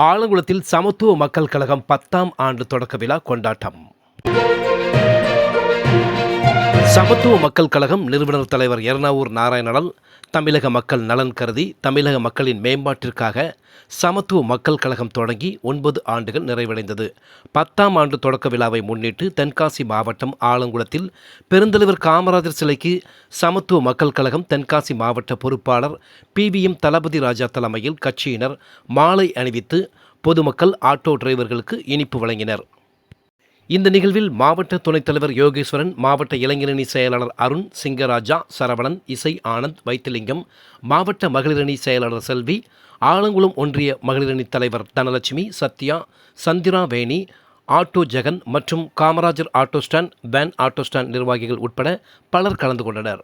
ஆலங்குளத்தில் சமத்துவ மக்கள் கழகம் பத்தாம் ஆண்டு தொடக்க விழா கொண்டாட்டம். சமத்துவ மக்கள் கழகம் நிறுவனர் தலைவர் எர்ணாவூர் நாராயணனால் தமிழக மக்கள் நலன் கருதி தமிழக மக்களின் மேம்பாட்டிற்காக சமத்துவ மக்கள் கழகம் தொடங்கி ஒன்பது ஆண்டுகள் நிறைவடைந்தது. பத்தாம் ஆண்டு தொடக்க விழாவை முன்னிட்டு தென்காசி மாவட்டம் ஆலங்குளத்தில் பெருந்தலைவர் காமராஜர் சிலைக்கு சமத்துவ மக்கள் கழகம் தென்காசி மாவட்ட பொறுப்பாளர் பிவிஎம் தளபதி ராஜா தலைமையில் கட்சியினர் மாலை அணிவித்து பொதுமக்கள் ஆட்டோ டிரைவர்களுக்கு இனிப்பு வழங்கினர். இந்த நிகழ்வில் மாவட்ட துணைத் தலைவர் யோகேஸ்வரன் மாவட்ட இளைஞரணி செயலாளர் அருண் சிங்கராஜா சரவணன் இசை ஆனந்த் வைத்திலிங்கம் மாவட்ட மகளிரணி செயலாளர் செல்வி ஆலங்குளம் ஒன்றிய மகளிரணி தலைவர் தனலட்சுமி சத்யா சந்திரா வேணி ஆட்டோ ஜெகன் மற்றும் Kamarajar auto stand van auto stand நிர்வாகிகள் உட்பட பலர் கலந்து கொண்டனர்.